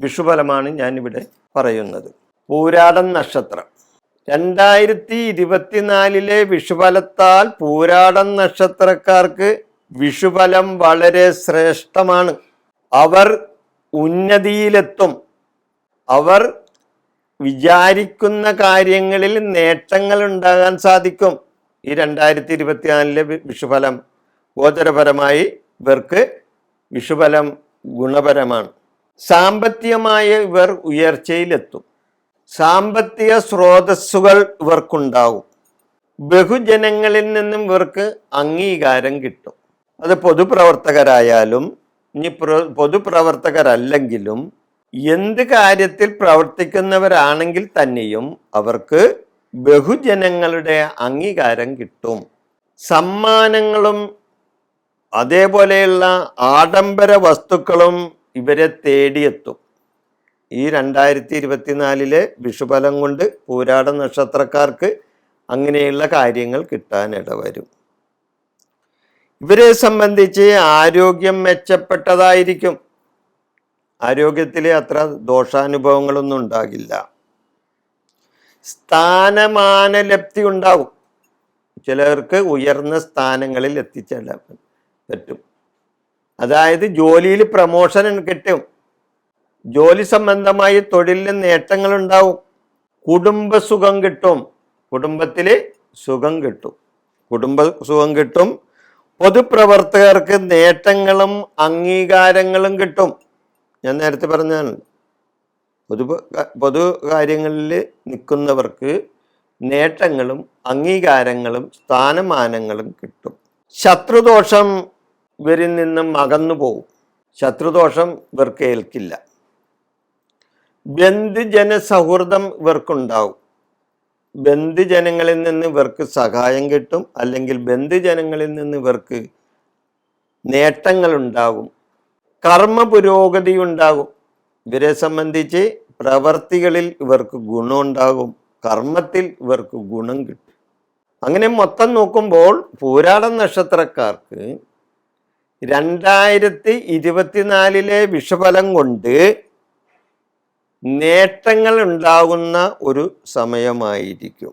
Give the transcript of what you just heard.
വിഷുഫലമാണ് ഞാനിവിടെ പറയുന്നത്. പൂരാടം നക്ഷത്രം. രണ്ടായിരത്തി ഇരുപത്തിനാലിലെ വിഷുഫലത്താൽ പൂരാടം നക്ഷത്രക്കാർക്ക് വിഷുഫലം വളരെ ശ്രേഷ്ഠമാണ്. അവർ ഉന്നതിയിലെത്തും. അവർ വിചാരിക്കുന്ന കാര്യങ്ങളിൽ നേട്ടങ്ങൾ ഉണ്ടാകാൻ സാധിക്കും. ഈ രണ്ടായിരത്തി ഇരുപത്തിനാലിലെ വിഷുഫലം ഗോചരപരമായി ഇവർക്ക് വിഷുഫലം ഗുണപരമാണ്. സാമ്പത്തികമായ ഇവർ ഉയർച്ചയിലെത്തും. സാമ്പത്തിക സ്രോതസ്സുകൾ ഇവർക്കുണ്ടാവും. ബഹുജനങ്ങളിൽ നിന്നും ഇവർക്ക് അംഗീകാരം കിട്ടും. അത് പൊതുപ്രവർത്തകരായാലും ഇനി പ്ര- പൊതുപ്രവർത്തകരല്ലെങ്കിലും എന്ത് കാര്യത്തിൽ പ്രവർത്തിക്കുന്നവരാണെങ്കിൽ തന്നെയും അവർക്ക് ബഹുജനങ്ങളുടെ അംഗീകാരം കിട്ടും. സമ്മാനങ്ങളും അതേപോലെയുള്ള ആഡംബര വസ്തുക്കളും ഇവരെ തേടിയെത്തും. ഈ രണ്ടായിരത്തി ഇരുപത്തിനാലിലെ വിഷുഫലം കൊണ്ട് പൂരാട നക്ഷത്രക്കാർക്ക് അങ്ങനെയുള്ള കാര്യങ്ങൾ കിട്ടാനിട വരും ഇവരെ സംബന്ധിച്ച് ആരോഗ്യം മെച്ചപ്പെട്ടതായിരിക്കും. ആരോഗ്യത്തിൽ അത്ര ദോഷാനുഭവങ്ങളൊന്നും ഉണ്ടാകില്ല. സ്ഥാനമാനലബ്ധി ഉണ്ടാവും. ചിലർക്ക് ഉയർന്ന സ്ഥാനങ്ങളിൽ എത്തിച്ചേരാൻ പറ്റും. അതായത് ജോലിയിൽ പ്രമോഷൻ കിട്ടും. ജോലി സംബന്ധമായി തൊഴിലിൽ നേട്ടങ്ങൾ ഉണ്ടാവും. കുടുംബ സുഖം കിട്ടും. കുടുംബത്തിൽ സുഖം കിട്ടും. കുടുംബ സുഖം കിട്ടും. പൊതുപ്രവർത്തകർക്ക് നേട്ടങ്ങളും അംഗീകാരങ്ങളും കിട്ടും. ഞാൻ നേരത്തെ പറഞ്ഞാണ് പൊതു പൊതു കാര്യങ്ങളിൽ നിൽക്കുന്നവർക്ക് നേട്ടങ്ങളും അംഗീകാരങ്ങളും സ്ഥാനമാനങ്ങളും കിട്ടും. ശത്രുദോഷം ഇവരിൽ നിന്നും അകന്നു പോകും ശത്രുദോഷം ഇവർക്ക് ഏൽക്കില്ല. ബന്ധുജന സൗഹൃദം ഇവർക്കുണ്ടാവും. ബന്ധുജനങ്ങളിൽ നിന്ന് ഇവർക്ക് സഹായം കിട്ടും. അല്ലെങ്കിൽ ബന്ധുജനങ്ങളിൽ നിന്ന് ഇവർക്ക് നേട്ടങ്ങൾ ഉണ്ടാകും കർമ്മ പുരോഗതി ഉണ്ടാകും ഇവരെ സംബന്ധിച്ച് പ്രവർത്തികളിൽ ഇവർക്ക് ഗുണമുണ്ടാകും. കർമ്മത്തിൽ ഇവർക്ക് ഗുണം കിട്ടും. അങ്ങനെ മൊത്തം നോക്കുമ്പോൾ പൂരാട നക്ഷത്രക്കാർക്ക് രണ്ടായിരത്തി ഇരുപത്തിനാലിലെ വിഷഫലം കൊണ്ട് നേട്ടങ്ങൾ ഉണ്ടാകുന്ന ഒരു സമയമായിരിക്കും.